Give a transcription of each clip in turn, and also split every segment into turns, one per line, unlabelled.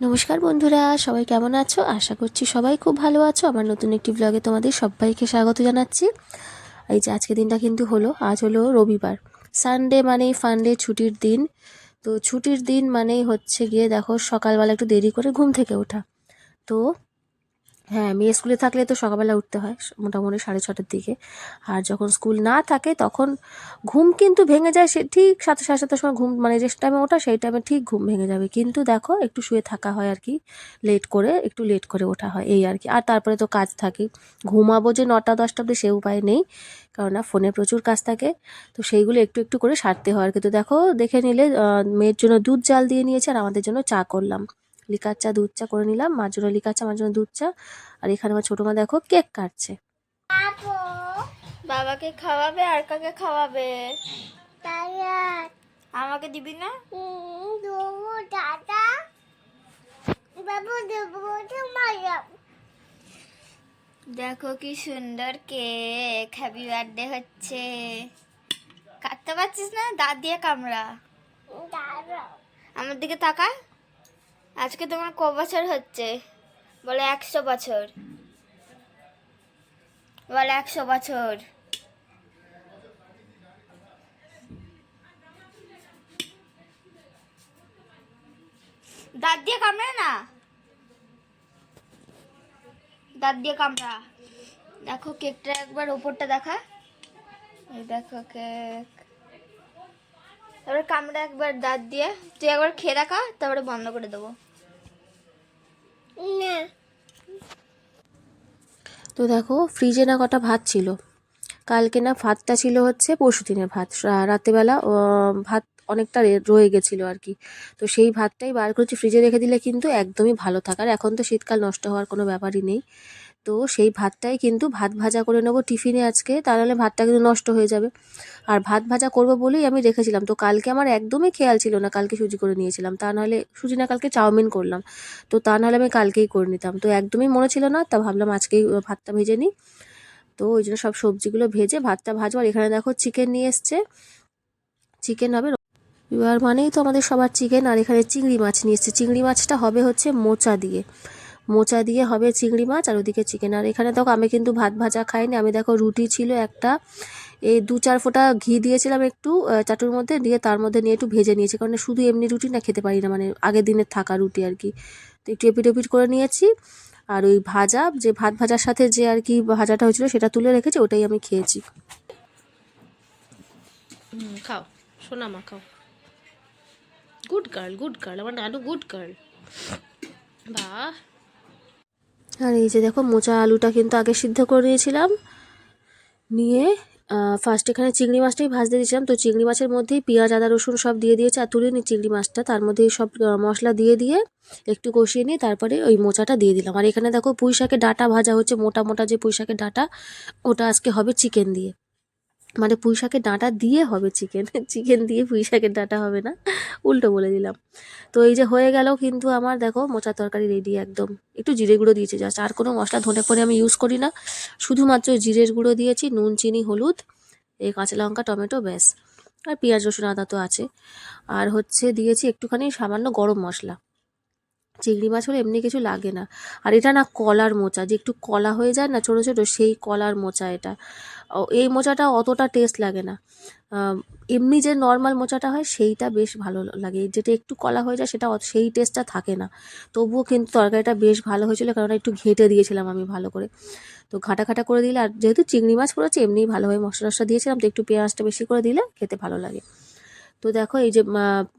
নমস্কার বন্ধুরা, সবাই কেমন আছো? আশা করছি সবাই খুব ভালো আছো। আমার নতুন একটি ব্লগে তোমাদের সবাইকে স্বাগত জানাচ্ছি। এই যে আজকে দিনটা কিন্তু হলো, আজ হলো রবিবার। সানডে মানেই ফানডে ছুটির দিন। তো ছুটির দিন মানেই হচ্ছে গিয়ে দেখো সকালবেলা একটু দেরি করে ঘুম থেকে ওঠা। তো হ্যাঁ মেয়ে স্কুলে থাকলে তো সকালবেলা উঠতে হয় মোটামুটি সাড়ে ছটার দিকে। আর যখন স্কুল না থাকে, তখন ঘুম কিন্তু ভেঙে যায়, সে ঠিক সাথে সাড়ে সাতটার সময় ঘুম মানে যে টাইমে ওঠা, সেই টাইমে ঠিক ঘুম ভেঙে যাবে। কিন্তু দেখো, একটু শুয়ে থাকা হয় আর কি লেট করে, একটু লেট করে ওঠা হয়, এই আর কি। আর তারপরে তো কাজ থাকে। ঘুমাবো যে নটা, দশটা অব্দি সে উপায় নেই, কেননা ফোনে প্রচুর কাজ থাকে, তো সেইগুলো একটু একটু করে সারতে হয় আর কি। তো দেখো, দেখে নিলে মেয়ের জন্য দুধ জাল দিয়ে নিয়েছে আর আমাদের জন্য চা করলাম। লিকার চা দুধ চা করে নিলাম। মার জন্য লিকার চা আমার জন্য দুধ চা। আর এখানে আমার ছোটো মা দেখো কেক কাটছে।
বাবাকে খাওয়াবে আর কাকে খাওয়াবে? আমাকে দিবি না? দেখো কি সুন্দর কেক। হ্যাপি বার্থডে হচ্ছে। কাটতে পারছিস না? দাঁত দিয়ে কামড়া। আমার দিকে তাকা আজকে তোমার ক বছর হচ্ছে? বলে একশো বছর। বলে একশো বছর। দাঁত দিয়ে কামড়া না? দাঁত দিয়ে কামড়া। দেখো কেকটা একবার ওপরটা দেখা। এই দেখো কেক। তারপরে কামড়া একবার দাঁত দিয়ে তুই একবার খেয়ে রাখা তারপরে বন্ধ করে দেবো। না।
তো দেখো ফ্রিজে না কটা ভাত ছিল। কালকে না ভাতটা ছিল হচ্ছে পরশু দিনের ভাত রাতেবেলা রাত্রেবেলা ভাত অনেকটা রয়ে গেছিল আর কি। তো সেই ভাতটাই বার করেছি ফ্রিজে রেখে দিলে কিন্তু একদমই ভালো থাকার এখন তো শীতকাল, নষ্ট হওয়ার কোনো ব্যাপারই নেই। তো সেই ভাতটাই কিন্তু ভাত ভাজা করে নেব টিফিনে আজকে, তা ভাতটা কিন্তু নষ্ট হয়ে যাবে। আর ভাত ভাজা করব বলেই আমি রেখেছিলাম। তো কালকে আমার একদমই খেয়াল ছিল না, কালকে সুজি করে নিয়েছিলাম। তা নাহলে সুজি না, কালকে চাউমিন করলাম। তো তা নাহলে আমি কালকেই করে নিতাম। তো একদমই মনে ছিল না, তা ভাবলাম আজকেই ভাতটা ভেজে নিই। তো ওই জন্য সব সবজিগুলো ভেজে ভাতটা ভাজবো। আর এখানে দেখো চিকেন নিয়ে এসছে। চিকেন হবে এবার মানেই তো আমাদের সবার চিকেন, আর এখানে চিংড়ি মাছ নিয়ে এসছে। চিংড়ি মাছটা হবে হচ্ছে মোচা দিয়ে। মোচা দিয়ে হবে চিংড়ি মাছ, আর ওদিকে চিকেন। আর এখানে দেখো, আমি কিন্তু ভাত ভাজা খাইনি। আমি দেখো, রুটি ছিল একটা। এই দু চার ফোঁটা ঘি দিয়েছিলাম একটু চাটুর মধ্যে, দিয়ে তার মধ্যে নিয়ে একটু ভেজে নিয়েছি। কারণ শুধু এমনি রুটি না খেতে পারি না মানে আগের দিনের থাকা রুটি আর কি। তো একটু এপিট এপিট করে নিয়েছি। আর ওই ভাজা, যে ভাত ভাজার সাথে যে আর কি ভাজাটা হয়েছিল, সেটা তুলে রেখেছি, ওটাই আমি খেয়েছি। খাও। সোনা মা খাও। গুড গার্ল গুড গার্ল আমার নানু গুড গার্ল বাহ আর এই যে দেখো, মোচা আলুটা কিন্তু আগে সিদ্ধ করে নিয়েছিলাম। নিয়ে ফার্স্ট এখানে চিংড়ি মাছটাই ভাজতে দিয়েছিলাম। তো চিংড়ি মাছের মধ্যেই পেঁয়াজ, আদা, রসুন সব দিয়ে দিয়েছে আর তুলে নিই চিংড়ি মাছটা। তার মধ্যে সব মশলা দিয়ে দিয়ে একটু কষিয়ে নিয়ে তারপরে ওই মোচাটা দিয়ে দিলাম। আর এখানে দেখো পুঁই শাকের ডাটা ভাজা হচ্ছে, মোটা মোটা যে পুঁই শাকের ডাটা, ওটা আজকে হবে চিকেন দিয়ে। মানে পুঁই শাকের ডাঁটা দিয়ে হবে চিকেন চিকেন দিয়ে পুঁই শাকের ডাঁটা হবে না? উল্টো বলে দিলাম। তো এই যে হয়ে গেল কিন্তু আমার দেখো মোচার তরকারি রেডি একদম। একটু জিরে গুঁড়ো দিয়েছি জাস্ট আর কোনো মশলা ধনে ফনে আমি ইউজ করি না। শুধুমাত্র জিরের গুঁড়ো দিয়েছি, নুন, চিনি, হলুদ এই কাঁচা লঙ্কা, টমেটো, ব্যাস। আর পেঁয়াজ, রসুন, আদা তো আছে। আর হচ্ছে দিয়েছি একটুখানি সামান্য গরম মশলা। চিংড়ি মাছ হলে এমনি কিছু লাগে না। আর এটা না কলার মোচা, যে একটু কলা হয়ে যায় না ছোটো ছোটো, সেই কলার মোচা এটা। এই মোচাটা অতটা টেস্ট লাগে না। এমনি যে নর্মাল মোচাটা হয় সেইটা বেশ ভালো লাগে। যেটা একটু কলা হয়ে যায় সেটা সেই টেস্টটা থাকে না। তবুও কিন্তু তরকারিটা বেশ ভালো হয়েছিল, কারণ একটু ঘেঁটে দিয়েছিলাম আমি ভালো করে। তো ঘাটা ঘাটা করে দিলে আর যেহেতু চিংড়ি মাছ পড়েছে এমনিই ভালোভাবে মশলা টশলা দিয়েছিলাম, তো একটু পেঁয়াজটা বেশি করে দিলে খেতে ভালো লাগে। তো দেখো এই যে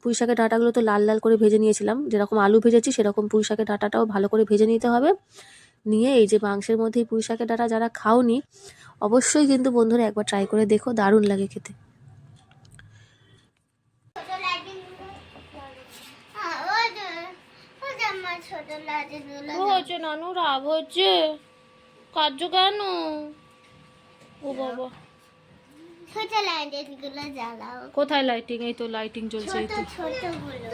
পুঁই শাকের ডাঁটাগুলো তো লাল লাল করে ভেজে নিয়েছিলাম। যেরকম আলু ভেজেছি, সেরকম পুঁই শাকের ডাঁটাটাও ভালো করে ভেজে নিতে হবে। নিয়ে এই যে মাংসের মধ্যে পুঁই শাকের ডাঁটা যারা খাওনি, অবশ্যই কিন্তু বন্ধুরা একবার ট্রাই করে দেখো, দারুণ লাগে খেতে। কার্য কেন? ও বাবা
ছোট লাঠি গুলো জ্বালাও
কোথায় লাইটিং এই তো লাইটিং জ্বলছে এই তো।
ছোটগুলো।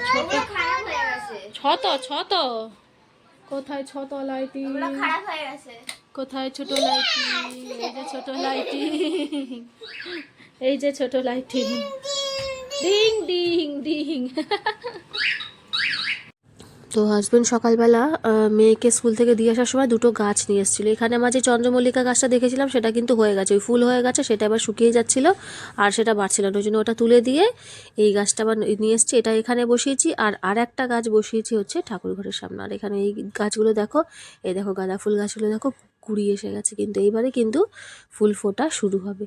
খারাপ হয়ে
ছত ছত কোথায় ছত লাইটিং
হয়ে
কোথায় ছোট লাইটিং এই যে ছোট লাইটিং এই যে ছোট লাইটিং ডিং ডিং ডিং
তো হাজবেন্ড সকালবেলা মেয়েকে স্কুল থেকে দিয়ে আসার সময় দুটো গাছ নিয়ে এসেছিল। এখানে আমার যে চন্দ্রমল্লিকা গাছটা দেখেছিলাম, সেটা কিন্তু হয়ে গেছে। ওই ফুল হয়ে গেছে, সেটা আবার শুকিয়ে যাচ্ছিল আর সেটা বাড়ছিল না। ওই জন্য ওটা তুলে দিয়ে এই গাছটা আবার নিয়ে এসেছি। এটা এখানে বসিয়েছি আর আর একটা গাছ বসিয়েছি হচ্ছে ঠাকুর ঘরের সামনে। আর এখানে এই গাছগুলো দেখো, এই দেখো গাঁদা ফুল গাছগুলো দেখো, কুড়ি এসে গেছে। কিন্তু এইবারে কিন্তু ফুল ফোটা শুরু হবে।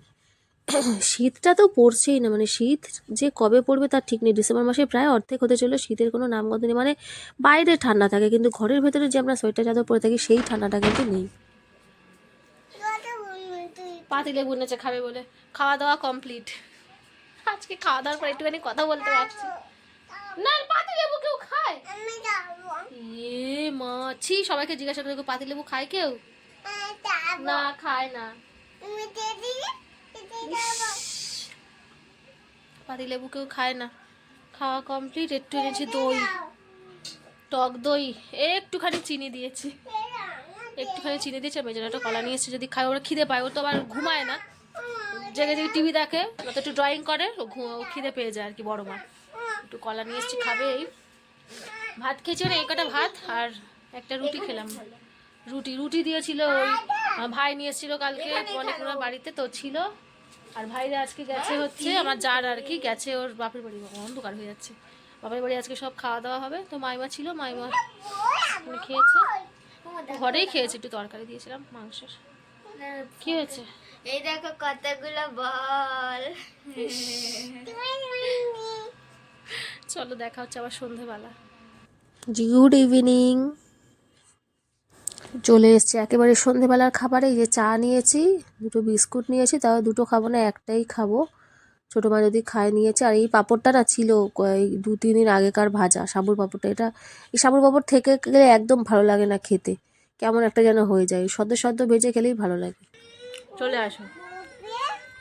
শীতটা তো পড়ছেই না মানে শীত যে কবে পড়বে তার ঠিক নেই। ডিসেম্বর মাসে প্রায় অর্ধেক হতে চলে শীতের কোনো নামগন্ধ নেই মানে বাইরে ঠান্ডা থাকে, কিন্তু ঘরের ভেতরে যে আমরা সোয়েটার চাদর পরে থাকি সেই ঠান্ডাটা কিন্তু নেই। পাতিলে বুনেছে খাবে বলে। খাওয়া দাওয়া কমপ্লিট। আজকে খাওয়া দাওয়ার পর একটুখানি কথা বলতে পারছি। না পাতিলেবু কেউ খায়? এ মাছি সবাইকে জিজ্ঞাসা করে পাতিলেবু খায় কেউ? না, খায় না। পাতিলেবু কেউ খায় না। খাওয়া কমপ্লিট একটু এনেছি দই। টক দই। একটুখানি চিনি দিয়েছি। একটুখানি চিনি দিয়েছি আর মেজরাটা কলা নিয়ে যদি খায়, ওরা খিদে পায়। ও তো আবার ঘুমায় না। জেগে জেগে টিভি দেখে নয়তো একটু ড্রয়িং করে, ও খিদে পেয়ে যায় আর কি, বড় মা। একটু কলা নিয়ে এসেছি, খাবে এই। ভাত খেয়েছি ওরা এই কটা ভাত আর একটা রুটি খেলাম। রুটি রুটি দিয়েছিল ওই ভাই নিয়ে এসেছিল কালকে অনেক ওনার বাড়িতে তো ছিল। আর ভাইরা আজকে গেছে হচ্ছে আমার যার আর কি গেছে ওর বাপের বাড়ি অন্ধকার হয়ে যাচ্ছে। বাপের বাড়ি আজকে সব খাওয়া দাওয়া হবে। তো মাইমা ছিল মাইমা খেয়েছে। ঘরেই খেয়েছে একটু তরকারি দিয়েছিলাম মাংসের। কি হয়েছে?
এই দেখো কতগুলো বল।
চলো দেখা হচ্ছে আবার সন্ধেবেলা। জি গুড ইভিনিং চলে এসছে। একেবারে সন্ধেবেলার খাবারে যে চা নিয়েছি, দুটো বিস্কুট নিয়েছি, তাও দুটো খাব না, একটাই খাব। ছোটো মা যদি খায় নিয়েছে, আর এই পাঁপড়টা না ছিল দু, তিন দিন আগেকার ভাজা, সাবুর পাঁপড়টা। এটা, এই সাবুর পাঁপড় থেকে গেলে একদম ভালো লাগে না খেতে। কেমন একটা যেন হয়ে যায়, সদ্য সদ্য ভেজে খেলেই ভালো লাগে। চলে আসো।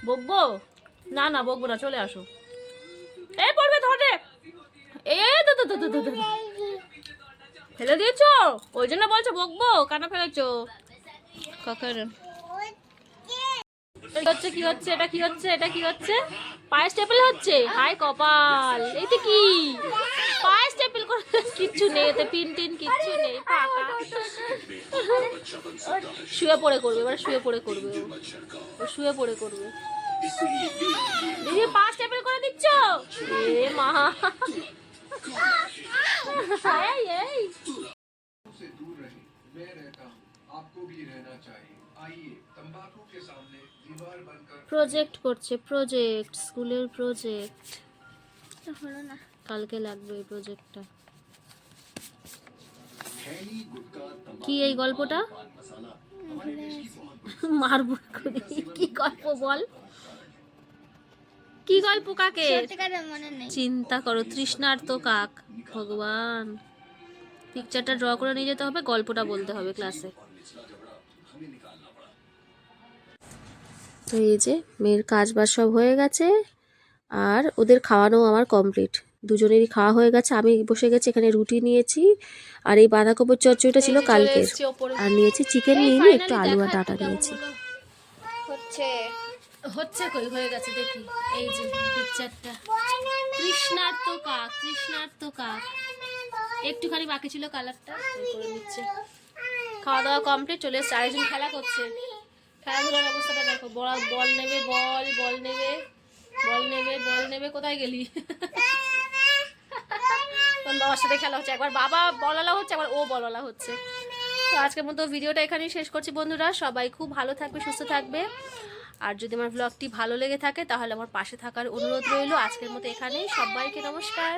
বকবো? না না, বকবো না, চলে আসো। এই পড়বে ধরে। এ তো তো তো তো তো ফেলে দিয়েছ? ওই জন্য বলছো বকবো? কেন ফেলেছো? কাকার হচ্ছে? কি হচ্ছে? এটা কি হচ্ছে? এটা কি হচ্ছে? পায়ে স্টেপল হচ্ছে? হাই কপাল। এইটা কি? পায়ে স্টেপল করে কিচ্ছু নেই, এতে পিন টিন কিচ্ছু নেই। ফাঁকা শুয়ে পড়ে করবে, এবার শুয়ে পড়ে করবে ও। শুয়ে পড়ে করবে। দিদি পা স্টেপল করে দিচ্ছ? এ মা। এই এই
से दूर रहें मैं रहता हूँ आपको भी रहना चाहिए आइए तंबाकू के सामने दीवार बनकर
প্রজেক্ট করছে প্রজেক্ট স্কুলের প্রজেক্ট
হলো না
কালকে লাগবে এই প্রজেক্টটা কি এই গল্পটা মারবো এক্ষুনি। কি গল্প বল কি গল্প কাকে চিন্তা করো তৃষ্ণার্ত কাক। ভগবান। পিকচারটা ড্র করে নিয়ে যেতে হবে গল্পটা বলতে হবে ক্লাসে তো এই যে মেয়ের কাজ বাজ সব হয়ে গেছে আর ওদের খাওয়ানো আমার কমপ্লিট দুজনেরই খাওয়া হয়ে গেছে আমি বসে গেছি এখানে রুটি নিয়েছি আর এই বাঁধাকপির চচ্চড়িটা ছিল কালকের। আর নিয়েছি চিকেন নিয়ে নিয়ে একটু আলু আর ডাটা নিয়েছি।
হচ্ছে।
হচ্ছে কই? হয়ে গেছে দেখি। এই যে পিকচারটা কৃষ্ণার্ত কাক কৃষ্ণার্ত কাক একটুখানি বাকি ছিল কালারটা করে নিচ্ছে। খাওয়া দাওয়া কমপ্লিট চলে এসছে। আরেকজন খেলা করছে। খেলাধুলার অবস্থাটা দেখো। বল বল নেবে, বল বল নেবে বল নেবে বল নেবে, কোথায় গেলি? তোর বাবার সাথে খেলা হচ্ছে? একবার বাবা বলালা হচ্ছে একবার ও বলালা হচ্ছে। তো আজকের মতো ভিডিওটা এখানেই শেষ করছি বন্ধুরা। সবাই খুব ভালো থাকবে, সুস্থ থাকবে। আর যদি আমার ব্লগটি ভালো লেগে থাকে, তাহলে আমার পাশে থাকার অনুরোধ রইল। আজকের মতো এখানেই। সবাইকে নমস্কার।